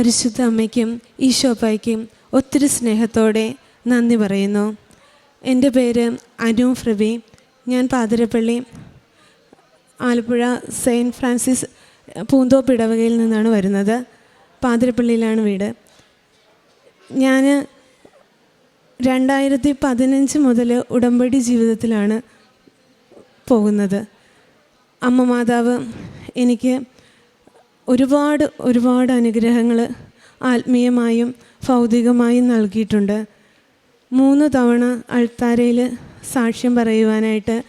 പരിശുദ്ധ അമ്മയ്ക്കും ഈശോപ്പായ്ക്കും ഒത്തിരി സ്നേഹത്തോടെ നന്ദി പറയുന്നു. എന്റെ പേര് അനു ഫ്രബി ഞാൻ പാതിരപ്പള്ളി ആലപ്പുഴ സെയിന്റ് ഫ്രാൻസിസ് പൂന്തോപ്പ് ഇടവകയിൽ നിന്നാണ് വരുന്നത്. പാതിരപ്പള്ളിയിലാണ് വീട്. ഞാൻ രണ്ടായിരത്തി പതിനഞ്ച് മുതൽ ഉടമ്പടി ജീവിതത്തിലാണ് പോകുന്നത്. അമ്മ മാതാവ് എനിക്ക് ഒരുപാട് ഒരുപാട് അനുഗ്രഹങ്ങൾ ആത്മീയമായും ഭൗതികമായും നൽകിയിട്ടുണ്ട്. മൂന്ന് തവണ അൾത്താരയിൽ സാക്ഷ്യം പറയുവാനായിട്ട്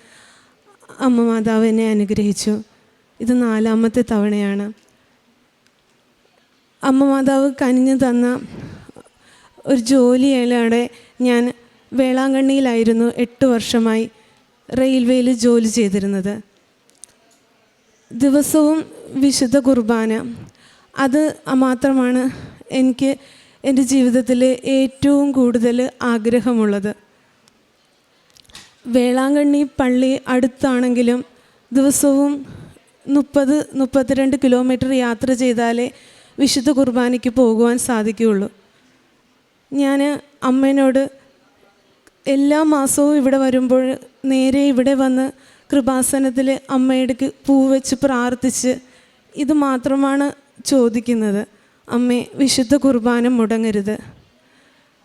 അമ്മ മാതാവ് എന്നെ അനുഗ്രഹിച്ചു. ഇത് നാലാമത്തെ തവണയാണ്. അമ്മ മാതാവ് കനിഞ്ഞു തന്ന ഒരു ജോലിയിലൂടെ ഞാൻ വേളാങ്കണ്ണിയിലായിരുന്നു എട്ട് വർഷമായി റെയിൽവേയിൽ ജോലി ചെയ്തിരുന്നത്. ദിവസവും വിശുദ്ധ കുർബാന. അത് മാത്രമാണ് എനിക്ക് എന്റെ ജീവിതത്തിൽ ഏറ്റവും കൂടുതൽ ആഗ്രഹമുള്ളത്. വേളാങ്കണ്ണി പള്ളി അടുത്താണെങ്കിലും ദിവസവും മുപ്പത് മുപ്പത്തിരണ്ട് കിലോമീറ്റർ യാത്ര ചെയ്താലേ വിശുദ്ധ കുർബാനയ്ക്ക് പോകുവാൻ സാധിക്കുകയുള്ളൂ. ഞാൻ അമ്മേനോട് എല്ലാ മാസവും ഇവിടെ വരുമ്പോൾ നേരെ ഇവിടെ വന്ന് കൃപാസനത്തിൽ അമ്മയുടെ പൂ വെച്ച് പ്രാർത്ഥിച്ച് ഇത് മാത്രമാണ് ചോദിക്കുന്നത്. അമ്മേ വിശുദ്ധ കുർബാന മുടങ്ങരുത്.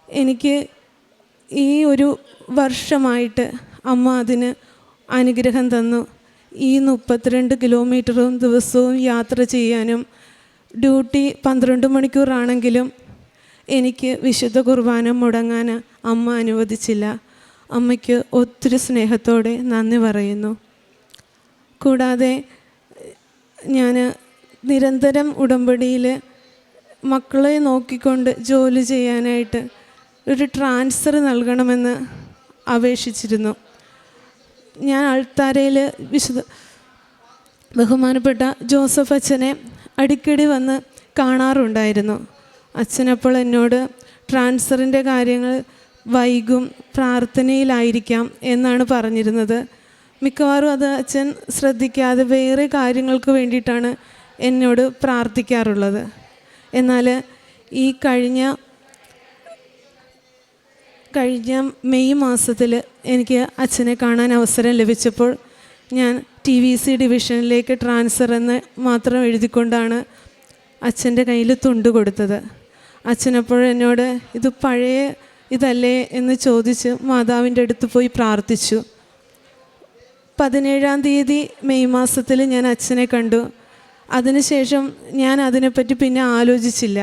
എനിക്ക് ഈ ഒരു വർഷമായിട്ട് അമ്മ അതിന് അനുഗ്രഹം തന്നു. ഈ മുപ്പത്തിരണ്ട് കിലോമീറ്ററും ദിവസവും യാത്ര ചെയ്യാനും ഡ്യൂട്ടി പന്ത്രണ്ട് മണിക്കൂറാണെങ്കിലും എനിക്ക് വിശുദ്ധ കുർബാന മുടങ്ങാൻ അമ്മ അനുവദിച്ചില്ല. അമ്മയ്ക്ക് ഒത്തിരി സ്നേഹത്തോടെ നന്ദി പറയുന്നു. കൂടാതെ ഞാൻ നിരന്തരം ഉടമ്പടിയിൽ മക്കളെ നോക്കിക്കൊണ്ട് ജോലി ചെയ്യാനായിട്ട് ഒരു ട്രാൻസ്ഫർ നൽകണമെന്ന് അപേക്ഷിച്ചിരുന്നു. ഞാൻ അൾത്താരയിൽ വിശുദ്ധ ബഹുമാനപ്പെട്ട ജോസഫ് അച്ഛനെ അടിക്കടി വന്ന് കാണാറുണ്ടായിരുന്നു. അച്ഛനപ്പോൾ എന്നോട് ട്രാൻസ്ഫറിന്റെ കാര്യങ്ങൾ വൈകും പ്രാർത്ഥനയിലായിരിക്കാം എന്നാണ് പറഞ്ഞിരുന്നത്. മിക്കവാറും അത് അച്ഛൻ ശ്രദ്ധിക്കാതെ വേറെ കാര്യങ്ങൾക്ക് വേണ്ടിയിട്ടാണ് എന്നോട് പ്രാർത്ഥിക്കാറുള്ളത്. എന്നാൽ ഈ കഴിഞ്ഞ കഴിഞ്ഞ മെയ് മാസത്തിൽ എനിക്ക് അച്ഛനെ കാണാൻ അവസരം ലഭിച്ചപ്പോൾ ഞാൻ ടി വി സി ഡിവിഷനിലേക്ക് ട്രാൻസ്ഫർ എന്ന് മാത്രം എഴുതിക്കൊണ്ടാണ് അച്ഛന്റെ കയ്യിൽ തുണ്ട് കൊടുത്തത്. അച്ഛനപ്പോൾ എന്നോട് ഇത് പഴയ ഇതല്ലേ? എന്ന് ചോദിച്ച് മാതാവിന്റെ അടുത്ത് പോയി പ്രാർത്ഥിച്ചു. പതിനേഴാം തീയതി മെയ് മാസത്തിൽ ഞാൻ അച്ഛനെ കണ്ടു. അതിനുശേഷം ഞാൻ അതിനെപ്പറ്റി പിന്നെ ആലോചിച്ചില്ല.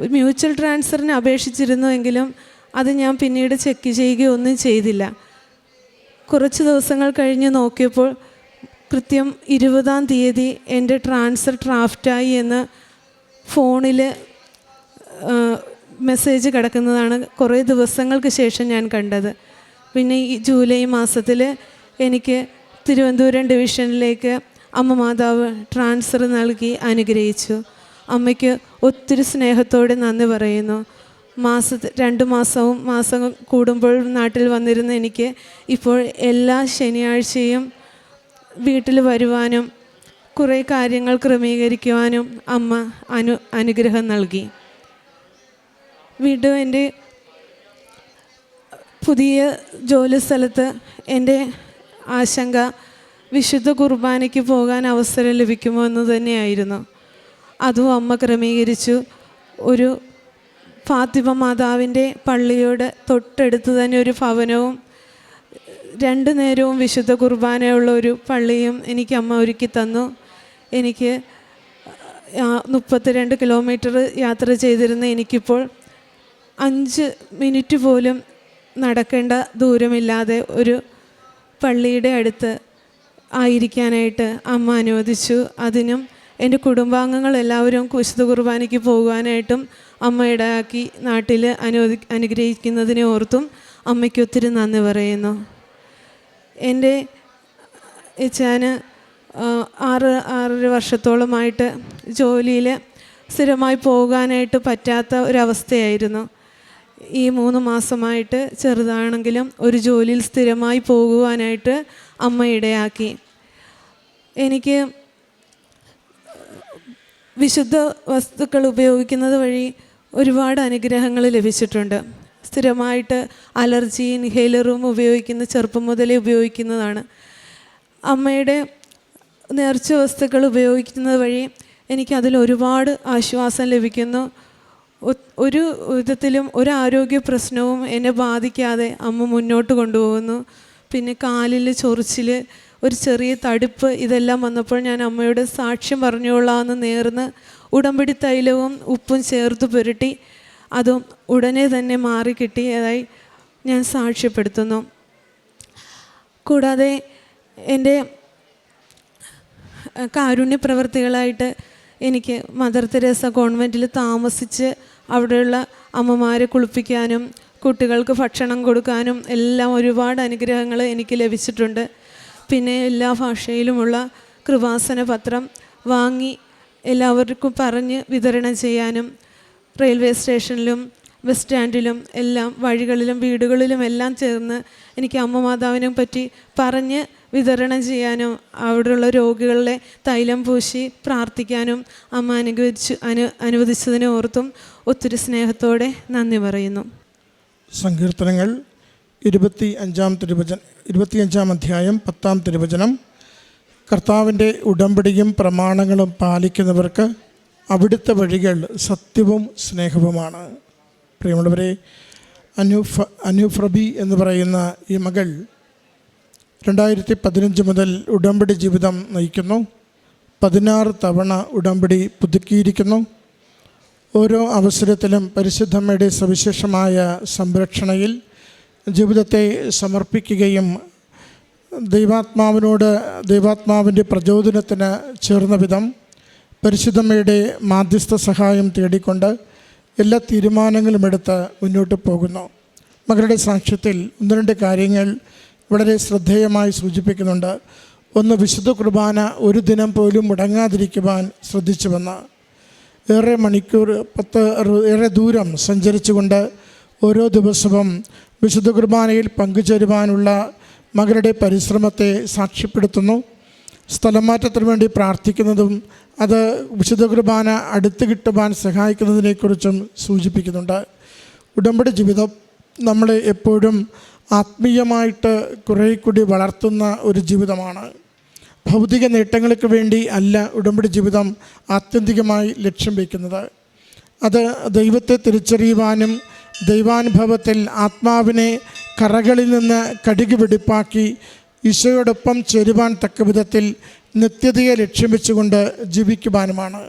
മ്യൂച്വൽ ട്രാൻസ്ഫറിന് അപേക്ഷിച്ചിരുന്നുവെങ്കിലും അത് ഞാൻ പിന്നീട് ചെക്ക് ചെയ്യുകയോ ഒന്നും ചെയ്തില്ല. കുറച്ച് ദിവസങ്ങൾ കഴിഞ്ഞ് നോക്കിയപ്പോൾ കൃത്യം ഇരുപതാം തീയതി എന്റെ ട്രാൻസ്ഫർ ഡ്രാഫ്റ്റായി എന്ന് ഫോണിൽ മെസ്സേജ് കിടക്കുന്നതാണ് കുറേ ദിവസങ്ങൾക്ക് ശേഷം ഞാൻ കണ്ടത്. പിന്നെ ഈ ജൂലൈ മാസത്തിൽ എനിക്ക് തിരുവനന്തപുരം ഡിവിഷനിലേക്ക് അമ്മ മാതാവ് ട്രാൻസ്ഫർ നൽകി അനുഗ്രഹിച്ചു. അമ്മയ്ക്ക് ഒത്തിരി സ്നേഹത്തോടെ നന്ദി പറയുന്നു. മാസ രണ്ട് മാസവും മാസം കൂടുമ്പോൾ നാട്ടിൽ വന്നിരുന്ന എനിക്ക് ഇപ്പോൾ എല്ലാ ശനിയാഴ്ചയും വീട്ടിൽ വരുവാനും കുറേ കാര്യങ്ങൾ ക്രമീകരിക്കുവാനും അമ്മ അനു അനുഗ്രഹം നൽകി. വീണ്ടും എന്റെ പുതിയ ജോലി സ്ഥലത്ത് എന്റെ ആശങ്ക വിശുദ്ധ കുർബാനയ്ക്ക് പോകാൻ അവസരം ലഭിക്കുമോ എന്ന് തന്നെയായിരുന്നു. അതും അമ്മ ക്രമീകരിച്ചു. ഒരു ഫാത്തിമ മാതാവിന്റെ പള്ളിയോട് തൊട്ടടുത്ത് തന്നെ ഒരു ഭവനവും രണ്ട് നേരവും വിശുദ്ധ കുർബാനയുള്ള ഒരു പള്ളിയും എനിക്ക് അമ്മ ഒരുക്കി തന്നു. എനിക്ക് മുപ്പത്തിരണ്ട് കിലോമീറ്റർ യാത്ര ചെയ്തിരുന്ന എനിക്കിപ്പോൾ അഞ്ച് മിനിറ്റ് പോലും നടക്കേണ്ട ദൂരമില്ലാതെ ഒരു പള്ളിയുടെ അടുത്ത് ആയിരിക്കാനായിട്ട് അമ്മ അനുവദിച്ചു. അതിനും എന്റെ കുടുംബാംഗങ്ങൾ എല്ലാവരും കുശുദ്ധ കുർബാനയ്ക്ക് പോകുവാനായിട്ടും അമ്മ ഇടയാക്കി നാട്ടിൽ അനുവദി അനുഗ്രഹിക്കുന്നതിനെ ഓർത്തും അമ്മയ്ക്ക് ഒത്തിരി നന്ദി പറയുന്നു. എന്റെ ഇച്ചാന് ആറ് ആറര വർഷത്തോളമായിട്ട് ജോലിയിൽ സ്ഥിരമായി പോകാനായിട്ട് പറ്റാത്ത ഒരവസ്ഥയായിരുന്നു. ഈ മൂന്ന് മാസമായിട്ട് ചെറുതാണെങ്കിലും ഒരു ജോലിയിൽ സ്ഥിരമായി പോകുവാനായിട്ട് അമ്മ ഇടയാക്കി. എനിക്ക് വിശുദ്ധ വസ്തുക്കൾ ഉപയോഗിക്കുന്നത് വഴി ഒരുപാട് അനുഗ്രഹങ്ങൾ ലഭിച്ചിട്ടുണ്ട്. സ്ഥിരമായിട്ട് അലർജി ഇൻഹേലറും ഉപയോഗിക്കുന്ന ചെറുപ്പം മുതലേ ഉപയോഗിക്കുന്നതാണ്. അമ്മയുടെ നേർച്ച വസ്തുക്കൾ ഉപയോഗിക്കുന്നത് വഴി എനിക്കതിൽ ഒരുപാട് ആശ്വാസം ലഭിക്കുന്നു. ഒരു വിധത്തിലും ഒരു ആരോഗ്യ പ്രശ്നവും എന്നെ ബാധിക്കാതെ അമ്മ മുന്നോട്ട് കൊണ്ടുപോകുന്നു. പിന്നെ കാലിൽ ചൊറിച്ചിൽ ഒരു ചെറിയ തടുപ്പ് ഇതെല്ലാം വന്നപ്പോൾ ഞാൻ അമ്മയുടെ സാക്ഷ്യം പറഞ്ഞുകൊള്ളാമെന്ന് നേർന്ന് ഉടമ്പടി തൈലവും ഉപ്പും ചേർത്ത് പുരട്ടി. അതും ഉടനെ തന്നെ മാറി കിട്ടിയതായി ഞാൻ സാക്ഷ്യപ്പെടുത്തുന്നു. കൂടാതെ എന്റെ കാരുണ്യ പ്രവർത്തികളായിട്ട് എനിക്ക് മദർ തെരേസ കോൺവെന്റിൽ താമസിച്ച് അവിടെയുള്ള അമ്മമാരെ കുളിപ്പിക്കാനും കുട്ടികൾക്ക് ഭക്ഷണം കൊടുക്കാനും എല്ലാം ഒരുപാട് അനുഗ്രഹങ്ങൾ എനിക്ക് ലഭിച്ചിട്ടുണ്ട്. പിന്നെ എല്ലാ ഭാഷയിലുമുള്ള കൃപാസന പത്രം വാങ്ങി എല്ലാവർക്കും പറഞ്ഞ് വിതരണം ചെയ്യാനും റെയിൽവേ സ്റ്റേഷനിലും ബസ് സ്റ്റാൻഡിലും എല്ലാം വഴികളിലും വീടുകളിലും എല്ലാം ചേർന്ന് എനിക്ക് അമ്മ മാതാവിനെ പറ്റി പറഞ്ഞ് വിതരണം ചെയ്യാനും അവിടെയുള്ള രോഗികളെ തൈലം പൂശി പ്രാർത്ഥിക്കാനും അമ്മ അനുഗ്രഹിച്ചു അനു അനുവദിച്ചതിനെ ഓർത്തും ഒത്തിരി സ്നേഹത്തോടെ നന്ദി പറയുന്നു. സങ്കീർത്തനങ്ങൾ ഇരുപത്തി അഞ്ചാം തിരുവചന ഇരുപത്തിയഞ്ചാം അധ്യായം പത്താം തിരുവചനം. കർത്താവിന്റെ ഉടമ്പടിയും പ്രമാണങ്ങളും പാലിക്കുന്നവർക്ക് അവിടുത്തെ വഴികൾ സത്യവും സ്നേഹവുമാണ്. പ്രിയമുള്ളവരെ അനുഫ അനുഫ്രബി എന്ന് പറയുന്ന ഈ മകൾ രണ്ടായിരത്തി പതിനഞ്ച് മുതൽ ഉടമ്പടി ജീവിതം നയിക്കുന്നു. പതിനാറ് തവണ ഉടമ്പടി പുതുക്കിയിരിക്കുന്നു. ഓരോ അവസരത്തിലും പരിശുദ്ധമ്മയുടെ സവിശേഷമായ സംരക്ഷണയിൽ ജീവിതത്തെ സമർപ്പിക്കുകയും ദൈവാത്മാവിനോട് ദൈവാത്മാവിന്റെ പ്രചോദനത്തിന് ചേർന്ന വിധം പരിശുദ്ധമ്മയുടെ മാധ്യസ്ഥ സഹായം തേടിക്കൊണ്ട് എല്ലാ തീരുമാനങ്ങളും എടുത്ത് മുന്നോട്ട് പോകുന്നു. മകളുടെ സാക്ഷ്യത്തിൽ ഒന്ന് രണ്ട് കാര്യങ്ങൾ വളരെ ശ്രദ്ധേയമായി സൂചിപ്പിക്കുന്നുണ്ട്. ഒന്ന് വിശുദ്ധ കുർബാന ഒരു ദിനം പോലും മുടങ്ങാതിരിക്കുവാൻ ശ്രദ്ധിച്ചുവെന്ന് ഏറെ മണിക്കൂർ പത്ത് ഏറെ ദൂരം സഞ്ചരിച്ചുകൊണ്ട് ഓരോ ദിവസവും വിശുദ്ധ കുർബാനയിൽ പങ്കുചേരുവാനുള്ള മകളുടെ പരിശ്രമത്തെ സാക്ഷ്യപ്പെടുത്തുന്നു. സ്ഥലം മാറ്റത്തിന് വേണ്ടി പ്രാർത്ഥിക്കുന്നതും അത് വിശുദ്ധ കുർബാന അടുത്ത് കിട്ടുവാൻ സഹായിക്കുന്നതിനെക്കുറിച്ചും സൂചിപ്പിക്കുന്നുണ്ട്. ഉടമ്പടി ജീവിതം നമ്മളെ എപ്പോഴും ആത്മീയമായിട്ട് കുറേ കൂടി വളർത്തുന്ന ഒരു ജീവിതമാണ്. ഭൗതിക നേട്ടങ്ങൾക്ക് വേണ്ടി അല്ല ഉടമ്പടി ജീവിതം ആത്യന്തികമായി ലക്ഷ്യം വയ്ക്കുന്നത്. അത് ദൈവത്തെ തിരിച്ചറിയുവാനും ദൈവാനുഭവത്തിൽ ആത്മാവിനെ കറകളിൽ നിന്ന് കടുകി വെടിപ്പാക്കി ഈശോയോടൊപ്പം ചേരുവാൻ തക്ക വിധത്തിൽ നിത്യതയെ ലക്ഷ്യം വെച്ചുകൊണ്ട് ജീവിക്കുവാനുമാണ്.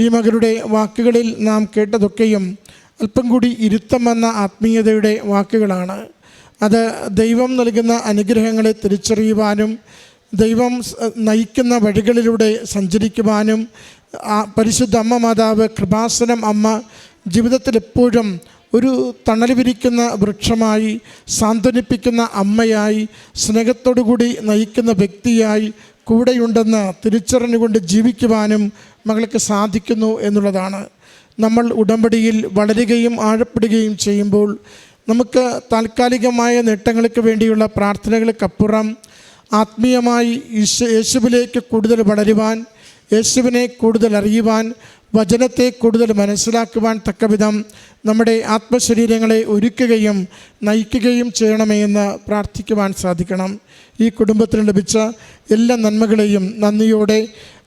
ഈ മകളുടെ വാക്കുകളിൽ നാം കേട്ടതൊക്കെയും അല്പം കൂടി ഇരുത്തം വന്ന ആത്മീയതയുടെ വാക്കുകളാണ്. അത് ദൈവം നൽകുന്ന അനുഗ്രഹങ്ങളെ തിരിച്ചറിയുവാനും ദൈവം നയിക്കുന്ന വഴികളിലൂടെ സഞ്ചരിക്കുവാനും പരിശുദ്ധ അമ്മ മാതാവ് കൃപാസനം അമ്മ ജീവിതത്തിൽ എപ്പോഴും ഒരു തണൽ വിരിക്കുന്ന വൃക്ഷമായി സാന്ത്വനിപ്പിക്കുന്ന അമ്മയായി സ്നേഹത്തോടുകൂടി നയിക്കുന്ന വ്യക്തിയായി കൂടെയുണ്ടെന്ന് തിരിച്ചറിഞ്ഞുകൊണ്ട് ജീവിക്കുവാനും മകൾക്ക് സാധിക്കുന്നു എന്നുള്ളതാണ്. നമ്മൾ ഉടമ്പടിയിൽ വളരുകയും ആഴപ്പെടുകയും ചെയ്യുമ്പോൾ നമുക്ക് താൽക്കാലികമായ നേട്ടങ്ങൾക്ക് വേണ്ടിയുള്ള പ്രാർത്ഥനകൾക്കപ്പുറം ആത്മീയമായി യേശു യേശുവിലേക്ക് കൂടുതൽ വളരുവാൻ യേശുവിനെ കൂടുതൽ അറിയുവാൻ വചനത്തെ കൂടുതൽ മനസ്സിലാക്കുവാൻ തക്കവിധം നമ്മുടെ ആത്മശരീരങ്ങളെ ഒരുക്കുകയും നയിക്കുകയും ചെയ്യണമേ എന്ന് പ്രാർത്ഥിക്കുവാൻ സാധിക്കണം. ഈ കുടുംബത്തിന് ലഭിച്ച എല്ലാ നന്മകളെയും നന്ദിയോടെ